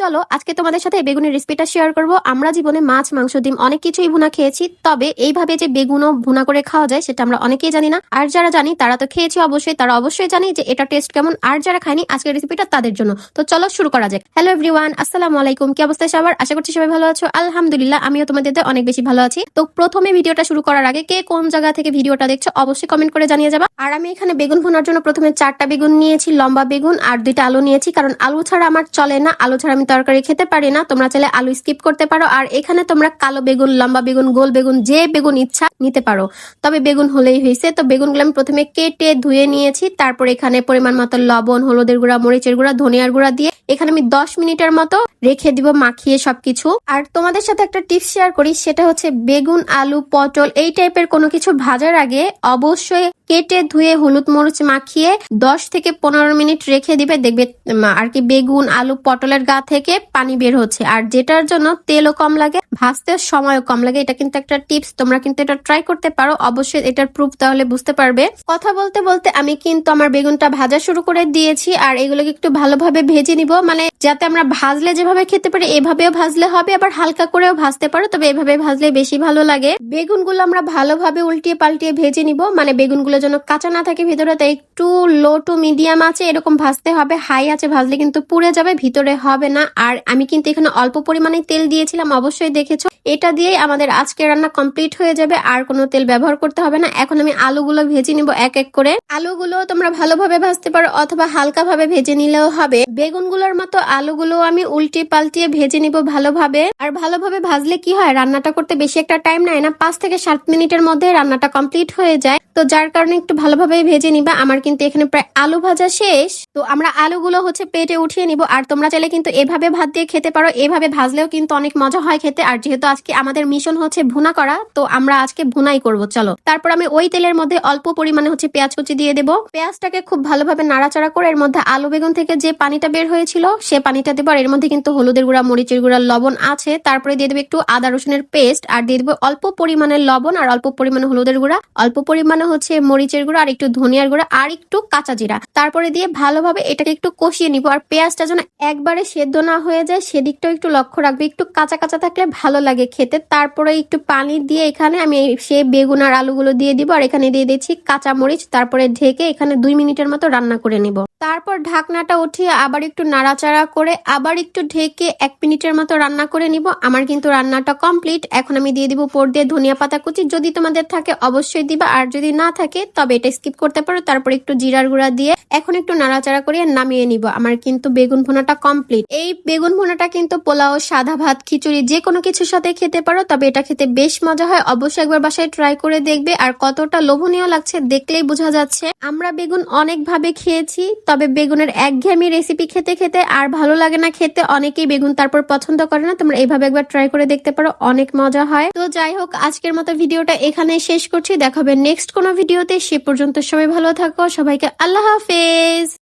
চলো, আজকে তোমাদের সাথে বেগুনের রেসিপিটা শেয়ার করব। আমরা জীবনে মাছ, মাংস, ডিম অনেক কিছুই ভুনা খেয়েছি, তবে এইভাবে যে বেগুনও ভুনা করে খাওয়া যায় সেটা আমরা অনেকেই জানি না। আর যারা জানি, তারা তো খেয়েছি অবশ্যই, তারা অবশ্যই জানি যে এটা টেস্ট কেমন। আর যারা খায়নি, আজকের রেসিপিটা তাদের জন্য। তো চলো, শুরু করা যাক। হ্যালো এভরিওয়ান আসসালামু আলাইকুম। কি অবস্থা সবার? আশা করছি সবাই ভালো আছো। আলহামদুলিল্লাহ, আমিও তোমাদের অনেক বেশি ভালো আছি। তো প্রথমে ভিডিওটা শুরু করার আগে কে কোন জায়গা থেকে ভিডিওটা দেখছ, অবশ্যই কমেন্ট করে জানিয়ে যাবা। আর আমি এখানে বেগুন ভুনার জন্য প্রথমে চারটা বেগুন নিয়েছি, লম্বা বেগুন, আর দুইটা আলু নিয়েছি, কারণ আলু ছাড়া আমার চলে না। আলু ছাড়া আমি তরকারি খেতে পারি না, তোমরা চাইলে আলু স্কিপ করতে পারো, আর এখানে তোমরা কালো বেগুন, লম্বা বেগুন, গোল বেগুন, যে বেগুন ইচ্ছা নিতে পারো। তবে বেগুন হলেই হয়েছে, তো বেগুনগুলো আমি প্রথমে কেটে ধুয়ে নিয়েছি, তারপর এখানে পরিমাণ মতো লবণ, হলুদের গুঁড়া, মরিচের গুঁড়া, ধনিয়ার গুঁড়া দিয়ে, এখানে আমি দশ মিনিটের মতো রেখে দিব, মাখিয়ে সবকিছু। আর তোমাদের সাথে একটা টিপস শেয়ার করি, সেটা হচ্ছে বেগুন, আলু, পটল, এই টাইপের কোনো কিছু ভাজার আগে অবশ্যই কেটে ধুয়ে হলুদ মরিচ মাখিয়ে দশ থেকে পনেরো মিনিট রেখে দিবে। দেখবে আর কি বেগুন, আলু, পটলের গা থেকে পানি বের হচ্ছে। আর যেটার জন্য তেলও কম লাগে ভাজতে সময়ও কম লাগে। এটা কিন্তু একটা টিপস, তোমরা কিন্তু এটা ট্রাই করতে পারো। অবশ্যই এটার প্রুফ তাহলে বুঝতে পারবে। কথা বলতে বলতে আমি কিন্তু আমার বেগুনটা ভাজা শুরু করে দিয়েছি আর এগুলোকে একটু ভালোভাবে ভেজে নিব। মানে যাতে আমরা ভাজলে যেভাবে খেতে পারি, এভাবেও ভাজলে হবে, আবার হালকা করেও ভাজতে পারো। তবে এভাবে ভাজলে বেশি ভালো লাগে। বেগুনগুলো আমরা ভালোভাবে উল্টিয়ে পাল্টিয়ে ভেজে নিব। মানে বেগুনগুলো যেন কাঁচা না থাকে ভিতরে, তাই একটু লো টু মিডিয়াম আছে, এরকম ভাজতে হবে। হাই আছে, ভাজলে কিন্তু পুড়ে যাবে, ভিতরে হবে না। আর আমি কিন্তু এখানে অল্প পরিমাণে তেল দিয়েছিলাম। অবশ্যই দেখেছ? এটা দিয়েই আমাদের আজকে রান্না কমপ্লিট হয়ে যাবে। আর কোনো তেল ব্যবহার করতে হবে না। এখন আমি আলুগুলো ভেজে নিব এক এক করে। আলুগুলো তোমরা ভালোভাবে ভাজতে পারো অথবা হালকা ভাবে ভেজে নিলেও হবে। বেগুনগুলোর মতো আলুগুলো আমি উল্টে পাল্টিয়ে ভেজে নিব ভালোভাবে। আর ভালোভাবে ভাজলে কি হয়? রান্নাটা করতে বেশি একটা টাইম নেয় না। পাঁচ থেকে সাত মিনিটের মধ্যে রান্নাটা কমপ্লিট হয়ে যায়। তো যার কারণে একটু ভালোভাবে ভেজে নিবা। আমার কিন্তু এখানে প্রায় আলু ভাজা শেষ। তো আমরা আলুগুলো হচ্ছে পেটে উঠিয়ে নিব। আর তোমরা চাইলে কিন্তু এভাবে ভাত দিয়ে খেতে পারো। এভাবে ভাজলেও কিন্তু অনেক মজা হয় খেতে। আর যেহেতু আজকে আমাদের মিশন হচ্ছে ভুনা করা, তো আমরা আজকে ভুনাই করব, চলো। তারপর আমি ওই তেলের মধ্যে অল্প পরিমাণে হচ্ছে পেঁয়াজ কুচি দিয়ে দেবো। পেঁয়াজটাকে খুব ভালোভাবে নাড়াচাড়া করে এর মধ্যে আলু বেগুন থেকে যে পানিটা বের হয়েছিল, সে পানিটা দেবো। আর এর মধ্যে কিন্তু হলুদের গুঁড়া, মরিচের গুঁড়া, লবণ আছে। তারপরে দিয়ে দেবো একটু আদা রসুনের পেস্ট। আর দিয়ে দেবো অল্প পরিমাণে লবণ আর অল্প পরিমাণে হলুদের গুঁড়া। অল্প পরিমাণে হচ্ছে মরিচের গুঁড়া আর একটু ধনিয়ার গুঁড়া আর একটু কাঁচা জিরা। তারপরে দিয়ে ভালোভাবে এটাকে একটু কষিয়ে নিব। আর পেঁয়াজটা যেন একবারে সেদ্ধ না হয়ে যায়, সেদিকটাও একটু লক্ষ্য রাখবে। একটু কাঁচা কাঁচা থাকলে ভালো লাগে খেতে। তারপরে একটু পানি দিয়ে এখানে আমি সে বেগুন আর আলুগুলো দিয়ে দিব। আর এখানে দিয়ে দিচ্ছি কাঁচামরিচ। তারপরে ঢেকে এখানে দুই মিনিটের মতো রান্না করে নিব। তারপর ঢাকনাটা উঠিয়ে আবার একটু নাড়াচাড়া করে আবার একটু ঢেকে এক মিনিটের মতো রান্না করে নিব। আমার কিন্তু রান্নাটা কমপ্লিট। এখন আমি দিয়ে দিব পোর দিয়ে ধনিয়া পাতা কুচি। যদি তোমাদের থাকে অবশ্যই দিবা। আর যদি না থাকে, তবে এটা স্কিপ করতে পারো। তারপর একটু জিরার গুঁড়া দিয়ে এখন একটু নাড়াচাড়া করে নামিয়ে নিব। আমার কিন্তু বেগুন ভুনাটা কমপ্লিট। এই বেগুন ভুনাটা কিন্তু পোলাও, সাদা ভাত, খিচুড়ি যে কোনো কিছুর সাথে খেতে পারো। তবে এটা খেতে বেশ মজা হয়। অবশ্যই একবার বাসায় ট্রাই করে দেখবে। আর কতটা লোভনীয় লাগছে দেখলেই বোঝা যাচ্ছে। আমরা বেগুন অনেকভাবে খেয়েছি। তবে বেগুনের একঘেয়েমি রেসিপি খেতে খেতে আর ভালো লাগে না খেতে, অনেকেই বেগুন তারপর পছন্দ করে না। তোমরা এইভাবে একবার ট্রাই করে দেখতে পারো, অনেক মজা হয়। তো যাই হোক, আজকের মতো ভিডিওটা এখানে শেষ করছি। দেখাবে নেক্সট কোনো ভিডিওতে। সে পর্যন্ত সবাই ভালো থাকো, সবাইকে আল্লাহ হাফেজ।